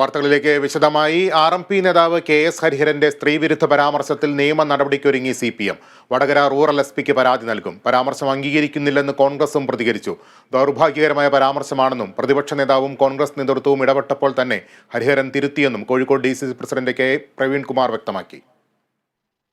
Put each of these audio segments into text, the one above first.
വാർത്തകളിലേക്ക് വിശദമായി. R M P നേതാവ് കെ എസ് ഹരിഹരന്റെ സ്ത്രീവിരുദ്ധ പരാമർശത്തിൽ നിയമ നടപടിക്കൊരുങ്ങി C P M. Vadakara rural S പിക്ക് പരാതി നൽകും. പരാമർശം അംഗീകരിക്കുന്നില്ലെന്ന് കോൺഗ്രസും പ്രതികരിച്ചു. ദൗർഭാഗ്യകരമായ പരാമർശമാണെന്നും പ്രതിപക്ഷ നേതാവും കോൺഗ്രസ് നേതൃത്വവും ഇടപെട്ടപ്പോൾ തന്നെ Hariharan തിരുത്തിയെന്നും Kozhikode D president K Praveen Kumar വ്യക്തമാക്കി.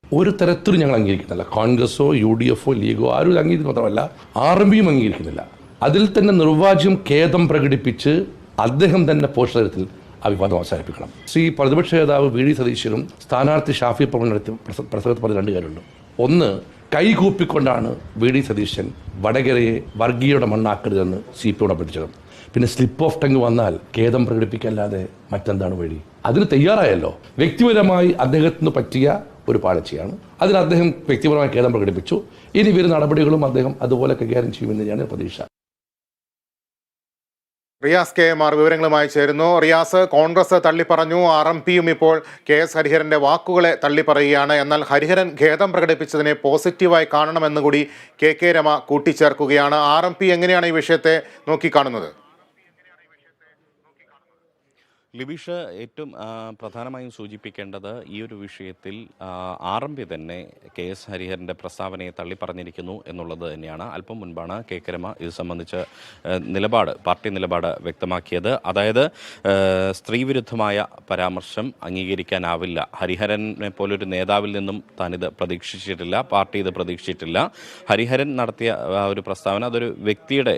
ഒരു തരത്തിലും ഞങ്ങൾ അംഗീകരിക്കുന്നില്ല. കോൺഗ്രസോ യു ഡി എഫോ ലീഗോ ആരും അംഗീകരിക്കുന്നില്ല അംഗീകരിക്കുന്ന മാത്രമല്ല ആർ എം പിയും അംഗീകരിക്കുന്നില്ല. അതിൽ തന്നെ നിർവാജ്യം ഖേദം പ്രകടിപ്പിച്ച് അദ്ദേഹം തന്നെ പോഷകത്തിൽ ആ വിവാദം അവസാനിപ്പിക്കണം ശ്രീ പ്രതിപക്ഷ നേതാവ് വി ഡി സതീശനും സ്ഥാനാർത്ഥി ഷാഫി പ്രവൺ നടത്തി പ്രസ- പ്രസംഗത്തിൽ പറഞ്ഞ രണ്ട് കാര്യമുണ്ട്. ഒന്ന് കൈകൂപ്പിക്കൊണ്ടാണ് വി ഡി സതീശൻ വടകരയെ വർഗീയയുടെ മണ്ണാക്കരുതെന്ന് സി പി പഠിച്ചത് പിന്നെ സ്ലിപ്പ് ഓഫ് ടങ് വന്നാൽ ഖേദം പ്രകടിപ്പിക്കല്ലാതെ മറ്റെന്താണ് വഴി? അതിന് തയ്യാറായല്ലോ. വ്യക്തിപരമായി അദ്ദേഹത്തിന് പറ്റിയ ഒരു പാളിച്ചയാണ്. അതിന് അദ്ദേഹം വ്യക്തിപരമായി ഖേദം പ്രകടിപ്പിച്ചു. ഇനി വരുന്ന നടപടികളും അദ്ദേഹം അതുപോലെ കൈകാര്യം ചെയ്യുമെന്ന് തന്നെയാണ് പ്രതീക്ഷ. റിയാസ് കെ എം ആർ വിവരങ്ങളുമായി ചേരുന്നു. റിയാസ് കോൺഗ്രസ് തള്ളിപ്പറഞ്ഞു. ആർ എം പിയും ഇപ്പോൾ കെ എസ് ഹരിഹരന്റെ വാക്കുകളെ തള്ളിപ്പറയുകയാണ്. എന്നാൽ ഹരിഹരൻ ഖേദം പ്രകടിപ്പിച്ചതിനെ പോസിറ്റീവായി കാണണമെന്നുകൂടി കെ കെ രമ കൂട്ടിച്ചേർക്കുകയാണ്. ആർ എം പി എങ്ങനെയാണ് ഈ വിഷയത്തെ നോക്കിക്കാണുന്നത്? ലിബീഷ് ഏറ്റവും പ്രധാനമായും സൂചിപ്പിക്കേണ്ടത് ഈ ഒരു വിഷയത്തിൽ ആർ തന്നെ കെ എസ് ഹരിഹരന്റെ പ്രസ്താവനയെ തള്ളിപ്പറഞ്ഞിരിക്കുന്നു എന്നുള്ളത് തന്നെയാണ്. അല്പം മുൻപാണ് കെ കരമ ഇത് സംബന്ധിച്ച് നിലപാട് പാർട്ടി നിലപാട് വ്യക്തമാക്കിയത്. അതായത് സ്ത്രീവിരുദ്ധമായ പരാമർശം അംഗീകരിക്കാനാവില്ല. ഹരിഹരനെ പോലൊരു നേതാവിൽ നിന്നും താനിത് പ്രതീക്ഷിച്ചിട്ടില്ല പാർട്ടി ഇത് പ്രതീക്ഷിച്ചിട്ടില്ല. ഹരിഹരൻ നടത്തിയ ഒരു പ്രസ്താവന അതൊരു വ്യക്തിയുടെ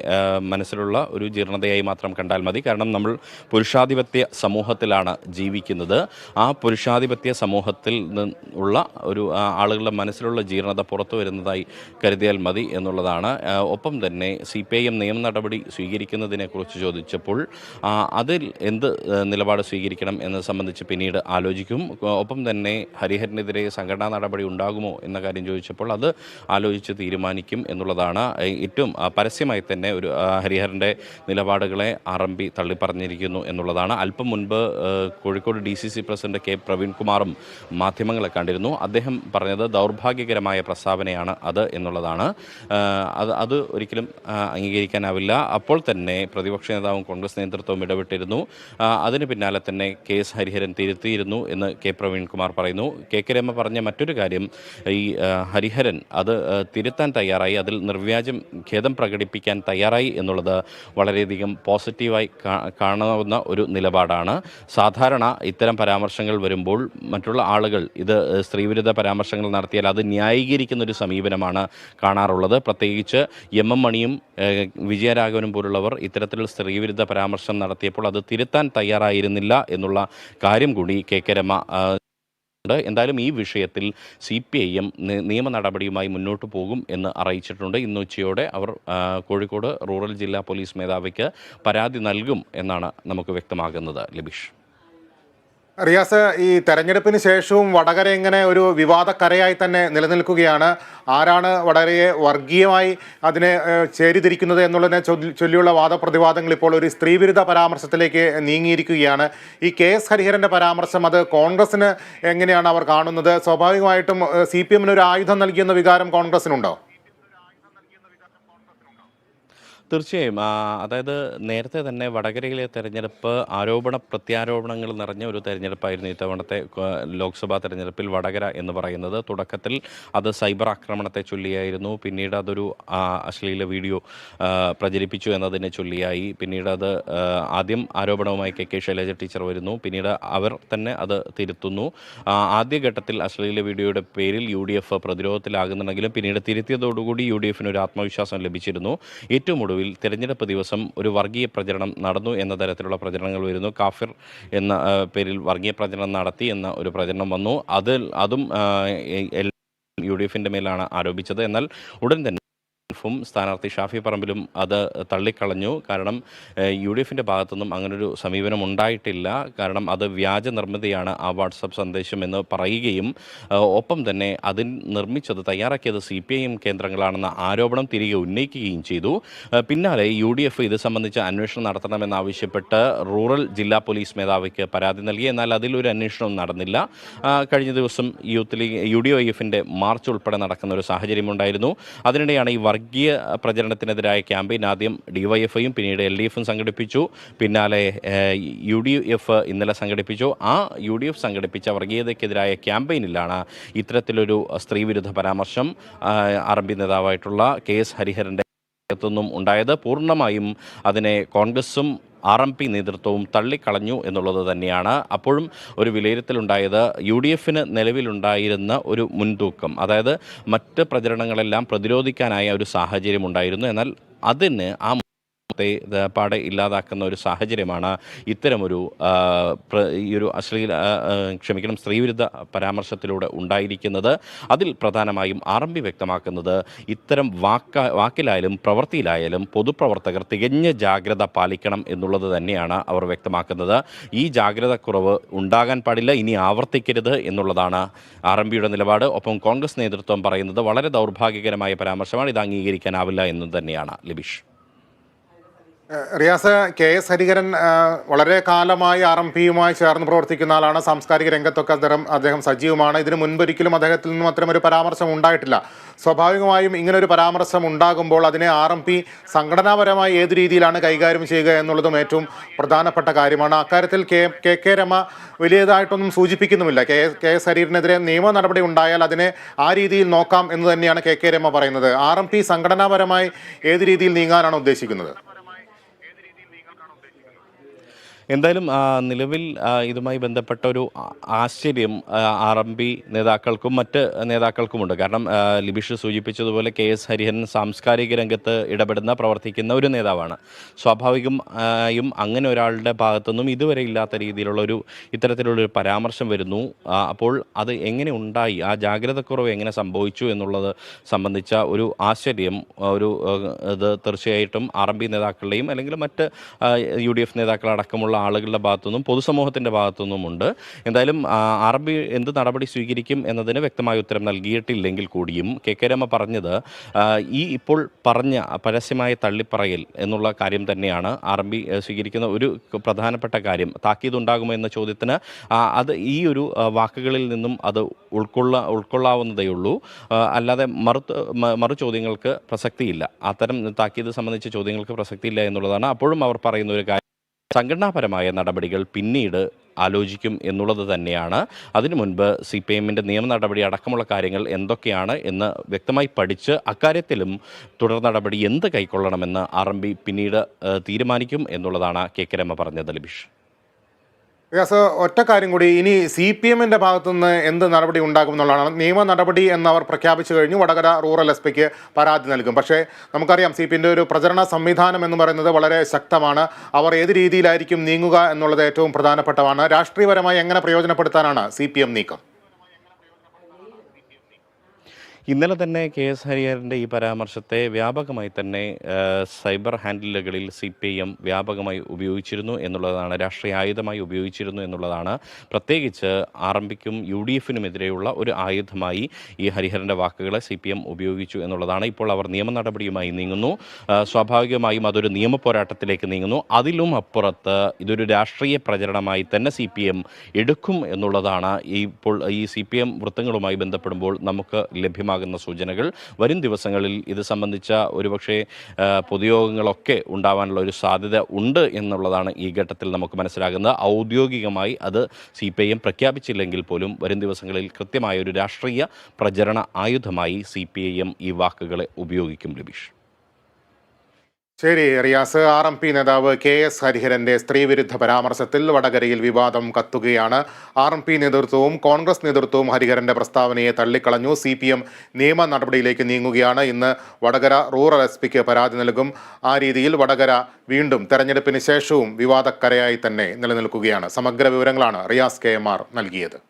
മനസ്സിലുള്ള ഒരു ജീർണതയായി മാത്രം കണ്ടാൽ മതി. കാരണം നമ്മൾ പുരുഷാധിപത്യ സമൂഹത്തിലാണ് ജീവിക്കുന്നത്. ആ പുരുഷാധിപത്യ സമൂഹത്തിൽ ഉള്ള ഒരു ആളുകളുടെ മനസ്സിലുള്ള ജീർണത പുറത്തു വരുന്നതായി കരുതിയാൽ മതി എന്നുള്ളതാണ്. ഒപ്പം തന്നെ സി പി ഐ എം നിയമ നടപടി സ്വീകരിക്കുന്നതിനെക്കുറിച്ച് ചോദിച്ചപ്പോൾ അതിൽ എന്ത് നിലപാട് സ്വീകരിക്കണം എന്നത് സംബന്ധിച്ച് പിന്നീട് ആലോചിക്കും. ഒപ്പം തന്നെ ഹരിഹരനെതിരെ സംഘടനാ നടപടി ഉണ്ടാകുമോ എന്ന കാര്യം ചോദിച്ചപ്പോൾ അത് ആലോചിച്ച് തീരുമാനിക്കും എന്നുള്ളതാണ്. ഏറ്റവും പരസ്യമായി തന്നെ ഒരു ഹരിഹരന്റെ നിലപാടുകളെ ആർ എം പി തള്ളിപ്പറഞ്ഞിരിക്കുന്നു എന്നുള്ളതാണ്. അല്പം മുൻപ് Kozhikode D C C president K പ്രവീൺകുമാറും മാധ്യമങ്ങളെ കണ്ടിരുന്നു. അദ്ദേഹം പറഞ്ഞത് ദൗർഭാഗ്യകരമായ പ്രസ്താവനയാണ് അത് എന്നുള്ളതാണ്. അത് അത് ഒരിക്കലും അംഗീകരിക്കാനാവില്ല. അപ്പോൾ തന്നെ പ്രതിപക്ഷ നേതാവും കോൺഗ്രസ് നേതൃത്വവും ഇടപെട്ടിരുന്നു. അതിന് പിന്നാലെ തന്നെ കെ എസ് ഹരിഹരൻ തിരുത്തിയിരുന്നു എന്ന് കെ പ്രവീൺകുമാർ പറയുന്നു. കെ കെ രമ പറഞ്ഞ മറ്റൊരു കാര്യം ഈ ഹരിഹരൻ അത് തിരുത്താൻ തയ്യാറായി അതിൽ നിർവ്യാജം ഖേദം പ്രകടിപ്പിക്കാൻ തയ്യാറായി എന്നുള്ളത് വളരെയധികം പോസിറ്റീവായി കാണാവുന്ന ഒരു നിലപാടാണ്. സാധാരണ ഇത്തരം പരാമർശങ്ങൾ വരുമ്പോൾ മറ്റുള്ള ആളുകൾ ഇത് സ്ത്രീവിരുദ്ധ പരാമർശങ്ങൾ നടത്തിയാൽ അത് ന്യായീകരിക്കുന്ന ഒരു സമീപനമാണ് കാണാറുള്ളത്. പ്രത്യേകിച്ച് എം എം മണിയും വിജയരാഘവനും പോലുള്ളവർ ഇത്തരത്തിലുള്ള സ്ത്രീവിരുദ്ധ പരാമർശം നടത്തിയപ്പോൾ അത് തിരുത്താൻ തയ്യാറായിരുന്നില്ല എന്നുള്ള കാര്യം കൂടി കെ കെ രമ എന്തായാലും ഈ വിഷയത്തിൽ സി പി ഐ എം നിയമ നടപടിയുമായി മുന്നോട്ട് പോകും എന്ന് അറിയിച്ചിട്ടുണ്ട്. ഇന്ന് ഉച്ചയോടെ അവർ കോഴിക്കോട് റൂറൽ ജില്ലാ പോലീസ് മേധാവിക്ക് പരാതി നൽകും എന്നാണ് നമുക്ക് വ്യക്തമാകുന്നത്. ലബീഷ്. റിയാസ് ഈ തെരഞ്ഞെടുപ്പിന് ശേഷവും വടകര ഇങ്ങനെ ഒരു വിവാദക്കരയായി തന്നെ നിലനിൽക്കുകയാണ്. ആരാണ് വടകരയെ വർഗീയമായി അതിനെ ചേരിതിരിക്കുന്നത് എന്നുള്ളതിനെ ചൊല്ലി- ചൊല്ലിയുള്ള വാദപ്രതിവാദങ്ങൾ ഇപ്പോൾ ഒരു സ്ത്രീവിരുദ്ധ പരാമർശത്തിലേക്ക് നീങ്ങിയിരിക്കുകയാണ്. ഈ കെ എസ് ഹരിഹരന്റെ പരാമർശം അത് കോൺഗ്രസിന് എങ്ങനെയാണ് അവർ കാണുന്നത്? സ്വാഭാവികമായിട്ടും സി പി എമ്മിന് ഒരു ആയുധം നൽകിയെന്ന വികാരം കോൺഗ്രസിനുണ്ടോ തീർച്ചയായും. അതായത് നേരത്തെ തന്നെ വടകരയിലെ തെരഞ്ഞെടുപ്പ് ആരോപണ പ്രത്യാരോപണങ്ങൾ നിറഞ്ഞ ഒരു തെരഞ്ഞെടുപ്പായിരുന്നു ഇത്തവണത്തെ ലോക്സഭാ തെരഞ്ഞെടുപ്പിൽ വടകര എന്ന് പറയുന്നത്. തുടക്കത്തിൽ അത് സൈബർ ആക്രമണത്തെ ചൊല്ലിയായിരുന്നു. പിന്നീട് അതൊരു അശ്ലീല വീഡിയോ പ്രചരിപ്പിച്ചു എന്നതിനെ ചൊല്ലിയായി. പിന്നീട് അത് ആദ്യം ആരോപണവുമായി കെ കെ ശൈലജ ടീച്ചർ വരുന്നു. പിന്നീട് അവർ തന്നെ അത് തിരുത്തുന്നു. ആദ്യഘട്ടത്തിൽ അശ്ലീല വീഡിയോയുടെ പേരിൽ യു ഡി എഫ് പ്രതിരോധത്തിലാകുന്നുണ്ടെങ്കിലും പിന്നീട് തിരുത്തിയതോടുകൂടി യു ഡി എഫിന് ഒരു ആത്മവിശ്വാസം ലഭിച്ചിരുന്നു. ഏറ്റവും ഒടുവിൽ തിരഞ്ഞെടുപ്പ് ദിവസം ഒരു വർഗീയ പ്രചരണം നടന്നു എന്ന തരത്തിലുള്ള പ്രചരണങ്ങൾ വരുന്നു. കാഫിർ എന്ന പേരിൽ വർഗീയ പ്രചരണം നടത്തി എന്ന ഒരു പ്രചരണം വന്നു. അതും ആ, യു ഡി എഫിന്റെ മേലാണ് ആരോപിച്ചത്. എന്നാൽ ഉടൻ തന്നെ സ്ഥാനാർത്ഥി ഷാഫി പറമ്പിലും അത് തള്ളിക്കളഞ്ഞു. കാരണം യു ഡി എഫിന്റെ ഭാഗത്തുനിന്നും അങ്ങനൊരു സമീപനം ഉണ്ടായിട്ടില്ല. കാരണം അത് വ്യാജ നിർമ്മിതിയാണ് ആ വാട്സപ്പ് സന്ദേശം എന്ന് പറയുകയും ഒപ്പം തന്നെ അതിൽ നിർമ്മിച്ചത് തയ്യാറാക്കിയത് സി പി ഐ എം കേന്ദ്രങ്ങളാണെന്ന ആരോപണം തിരികെ ഉന്നയിക്കുകയും ചെയ്തു. പിന്നാലെ യു ഡി എഫ് ഇത് സംബന്ധിച്ച് അന്വേഷണം നടത്തണമെന്നാവശ്യപ്പെട്ട് റൂറൽ ജില്ലാ പോലീസ് മേധാവിക്ക് പരാതി നൽകി. എന്നാൽ അതിലൊരു അന്വേഷണവും നടന്നില്ല. കഴിഞ്ഞ ദിവസം യൂത്ത് ലീഗ് യു ഡി ഒ എഫിന്റെ മാർച്ച് ഉൾപ്പെടെ നടക്കുന്ന ഒരു സാഹചര്യമുണ്ടായിരുന്നു. അതിനിടെയാണ് ഈ വർഗീയ പ്രചരണത്തിനെതിരായ ക്യാമ്പയിൻ ആദ്യം ഡിവൈഎഫ്ഐയും പിന്നീട് എൽ ഡി എഫും സംഘടിപ്പിച്ചു. പിന്നാലെ യു ഡി എഫ് ഇന്നലെ സംഘടിപ്പിച്ചു. ആ യു ഡി എഫ് സംഘടിപ്പിച്ച വർഗീയതയ്ക്കെതിരായ ക്യാമ്പയിനിലാണ് ഇത്തരത്തിലൊരു സ്ത്രീവിരുദ്ധ പരാമർശം ആർ നേതാവായിട്ടുള്ള കെ എസ് ഹരിഹരന്റെ ഉണ്ടായത്. പൂർണമായും അതിനെ കോൺഗ്രസും ആർ എം പി നേതൃത്വവും തള്ളിക്കളഞ്ഞു എന്നുള്ളത് തന്നെയാണ്. അപ്പോഴും ഒരു വിലയിരുത്തലുണ്ടായത് യു ഡി എഫിന് നിലവിലുണ്ടായിരുന്ന ഒരു മുൻതൂക്കം അതായത് മറ്റ് പ്രചരണങ്ങളെല്ലാം പ്രതിരോധിക്കാനായ ഒരു സാഹചര്യം ഉണ്ടായിരുന്നു എന്നാൽ അതിന് ആ പാടെ ഇല്ലാതാക്കുന്ന ഒരു സാഹചര്യമാണ് ഇത്തരമൊരു ഈ ഒരു അശ്ലീല ക്ഷമിക്കണം സ്ത്രീവിരുദ്ധ പരാമർശത്തിലൂടെ ഉണ്ടായിരിക്കുന്നത്. അതിൽ പ്രധാനമായും ആർ എം പി വ്യക്തമാക്കുന്നത് ഇത്തരം വാക്ക വാക്കിലായാലും പ്രവൃത്തിയിലായാലും പൊതുപ്രവർത്തകർ തികഞ്ഞ ജാഗ്രത പാലിക്കണം എന്നുള്ളത് തന്നെയാണ് അവർ വ്യക്തമാക്കുന്നത്. ഈ ജാഗ്രത കുറവ് ഉണ്ടാകാൻ പാടില്ല ഇനി ആവർത്തിക്കരുത് എന്നുള്ളതാണ് ആർ എം പിയുടെ നിലപാട്. ഒപ്പം കോൺഗ്രസ് നേതൃത്വം പറയുന്നത് വളരെ ദൗർഭാഗ്യകരമായ പരാമർശമാണ് ഇത് അംഗീകരിക്കാനാവില്ല എന്നും തന്നെയാണ്. ലിബിഷ്. റിയാസ് കെ എസ് ഹരിഹരൻ വളരെ കാലമായി ആർ എം പിയുമായി ചേർന്ന് പ്രവർത്തിക്കുന്ന ആളാണ്. സാംസ്കാരിക രംഗത്തൊക്കെ അദ്ദേഹം അദ്ദേഹം സജീവമാണ്. ഇതിനു മുൻപൊരിക്കലും അദ്ദേഹത്തിൽ നിന്നും അത്തരം ഒരു പരാമർശം ഉണ്ടായിട്ടില്ല. സ്വാഭാവികമായും ഇങ്ങനൊരു പരാമർശം ഉണ്ടാകുമ്പോൾ അതിനെ ആർ എം പി സംഘടനാപരമായി ഏത് രീതിയിലാണ് കൈകാര്യം ചെയ്യുക എന്നുള്ളതും ഏറ്റവും പ്രധാനപ്പെട്ട കാര്യമാണ്. അക്കാര്യത്തിൽ കെ കെ കെ രമ വലിയതായിട്ടൊന്നും സൂചിപ്പിക്കുന്നുമില്ല. കെ കെ എസ് ഹരീരനെതിരെ നിയമ നടപടി ഉണ്ടായാൽ അതിനെ ആ രീതിയിൽ നോക്കാം എന്ന് തന്നെയാണ് കെ കെ രമ പറയുന്നത്. ആർ എം പി സംഘടനാപരമായി ഏത് രീതിയിൽ നീങ്ങാനാണ് ഉദ്ദേശിക്കുന്നത്? എന്തായാലും നിലവിൽ ഇതുമായി ബന്ധപ്പെട്ട ഒരു ആശ്ചര്യം ആർ എം പി നേതാക്കൾക്കും മറ്റ് നേതാക്കൾക്കുമുണ്ട്. കാരണം ലിബിഷ് സൂചിപ്പിച്ചതുപോലെ കെ എസ് ഹരിഹരൻ സാംസ്കാരിക രംഗത്ത് ഇടപെടുന്ന പ്രവർത്തിക്കുന്ന ഒരു നേതാവാണ്. സ്വാഭാവികമായും അങ്ങനെ ഒരാളുടെ ഭാഗത്തുനിന്നും ഇതുവരെ ഇല്ലാത്ത രീതിയിലുള്ള ഒരു ഇത്തരത്തിലുള്ളൊരു പരാമർശം വരുന്നു. അപ്പോൾ അത് എങ്ങനെ ഉണ്ടായി? ആ ജാഗ്രതക്കുറവ് എങ്ങനെ സംഭവിച്ചു എന്നുള്ളത് സംബന്ധിച്ച ഒരു ആശ്ചര്യം ഒരു ഇത് തീർച്ചയായിട്ടും ആർ എം പി നേതാക്കളുടെയും അല്ലെങ്കിൽ മറ്റ് യു ഡി എഫ് നേതാക്കളടക്കമുള്ള ആളുകളുടെ ഭാഗത്തുനിന്നും പൊതുസമൂഹത്തിന്റെ ഭാഗത്തുനിന്നുമുണ്ട്. എന്തായാലും എം എന്ത് നടപടി സ്വീകരിക്കും എന്നതിന് വ്യക്തമായ ഉത്തരം നൽകിയിട്ടില്ലെങ്കിൽ കൂടിയും കെ കെ രമ പറഞ്ഞത് ഈ ഇപ്പോൾ പറഞ്ഞ പരസ്യമായ തള്ളിപ്പറയൽ എന്നുള്ള കാര്യം തന്നെയാണ് എം സ്വീകരിക്കുന്ന ഒരു പ്രധാനപ്പെട്ട കാര്യം. താക്കീത് ഉണ്ടാകുമോ എന്ന ചോദ്യത്തിന് അത് ഈ ഒരു വാക്കുകളിൽ നിന്നും അത് ഉൾക്കൊള്ള ഉൾക്കൊള്ളാവുന്നതേ ഉള്ളൂ. അല്ലാതെ മറു മറു ചോദ്യങ്ങൾക്ക് പ്രസക്തിയില്ല. അത്തരം താക്കീത് സംബന്ധിച്ച ചോദ്യങ്ങൾക്ക് പ്രസക്തിയില്ല എന്നുള്ളതാണ്. അപ്പോഴും അവർ പറയുന്ന ഒരു കാര്യം. സംഘടനാപരമായ നടപടികൾ പിന്നീട് ആലോചിക്കും എന്നുള്ളത് തന്നെയാണ്. അതിനു മുൻപ് സി പി എമ്മിന്റെ നിയമ നടപടി അടക്കമുള്ള കാര്യങ്ങൾ എന്തൊക്കെയാണ് എന്ന് വ്യക്തമായി പഠിച്ച് അക്കാര്യത്തിലും തുടർ നടപടി എന്ത് കൈക്കൊള്ളണമെന്ന് ആർ പിന്നീട് തീരുമാനിക്കും എന്നുള്ളതാണ് കെ കെ രമ പറഞ്ഞത് ലിബിഷ്. റിയാസ് ഒറ്റ കാര്യം കൂടി. ഇനി സി പി എമ്മിന്റെ ഭാഗത്തുനിന്ന് എന്ത് നടപടി ഉണ്ടാകും എന്നുള്ളതാണ്. നിയമ നടപടി എന്നവർ പ്രഖ്യാപിച്ചു കഴിഞ്ഞു. വടകര റൂറൽ എസ് പിക്ക് പരാതി നൽകും. പക്ഷേ നമുക്കറിയാം സി പി എമ്മിന്റെ ഒരു പ്രചരണ സംവിധാനം എന്ന് പറയുന്നത് വളരെ ശക്തമാണ്. അവർ ഏത് രീതിയിലായിരിക്കും നീങ്ങുക എന്നുള്ളത് ഏറ്റവും പ്രധാനപ്പെട്ടതാണ്. രാഷ്ട്രീയപരമായി എങ്ങനെ പ്രയോജനപ്പെടുത്താനാണ് സി നീക്കം? ഇന്നലെ തന്നെ കെ എസ് ഹരിഹരന്റെ ഈ പരാമർശത്തെ വ്യാപകമായി തന്നെ സൈബർ ഹാൻഡിലുകളിൽ സി പി എം വ്യാപകമായി ഉപയോഗിച്ചിരുന്നു എന്നുള്ളതാണ് രാഷ്ട്രീയ ആയുധമായി ഉപയോഗിച്ചിരുന്നു എന്നുള്ളതാണ്. പ്രത്യേകിച്ച് ആർ എം പിക്കും യു ഡി എഫിനുമെതിരെയുള്ള ഒരു ആയുധമായി ഈ ഹരിഹരന്റെ വാക്കുകളെ സി പി എം ഉപയോഗിച്ചു എന്നുള്ളതാണ്. ഇപ്പോൾ അവർ നിയമ നടപടിയുമായി നീങ്ങുന്നു. സ്വാഭാവികമായും അതൊരു നിയമ പോരാട്ടത്തിലേക്ക് നീങ്ങുന്നു. അതിലും അപ്പുറത്ത് ഇതൊരു രാഷ്ട്രീയ പ്രചരണമായി തന്നെ സി പി എം എടുക്കും എന്നുള്ളതാണ്. ഇപ്പോൾ ഈ സി പി എം വൃത്തങ്ങളുമായി ബന്ധപ്പെടുമ്പോൾ നമുക്ക് ലഭ്യമാകുന്ന സൂചനകൾ. വരും ദിവസങ്ങളിൽ ഇത് സംബന്ധിച്ച ഒരുപക്ഷെ പൊതുയോഗങ്ങളൊക്കെ ഉണ്ടാവാനുള്ള ഒരു സാധ്യത ഉണ്ട് എന്നുള്ളതാണ് ഈ ഘട്ടത്തിൽ നമുക്ക് മനസ്സിലാകുന്നത്. ഔദ്യോഗികമായി അത് സി പി ഐ എം പ്രഖ്യാപിച്ചില്ലെങ്കിൽ പോലും വരും ദിവസങ്ങളിൽ കൃത്യമായ ഒരു രാഷ്ട്രീയ പ്രചരണ ആയുധമായി സി പി ഐ എം ഈ വാക്കുകളെ ഉപയോഗിക്കും രബീഷ് ശരി റിയാസ്. ആർ എം പി നേതാവ് കെ എസ് ഹരിഹരന്റെ സ്ത്രീവിരുദ്ധ പരാമർശത്തിൽ വടകരയിൽ വിവാദം കത്തുകയാണ്. ആർ എം പി നേതൃത്വവും കോൺഗ്രസ് നേതൃത്വവും ഹരിഹരന്റെ പ്രസ്താവനയെ തള്ളിക്കളഞ്ഞു. സി പി എം നിയമ നടപടിയിലേക്ക് നീങ്ങുകയാണ്. ഇന്ന് വടകര റൂറൽ എസ് പിക്ക് പരാതി നൽകും. ആ രീതിയിൽ വടകര വീണ്ടും തെരഞ്ഞെടുപ്പിന് ശേഷവും വിവാദക്കരയായി തന്നെ നിലനിൽക്കുകയാണ്. സമഗ്ര വിവരങ്ങളാണ് റിയാസ് കെ എം ആർ നൽകിയത്.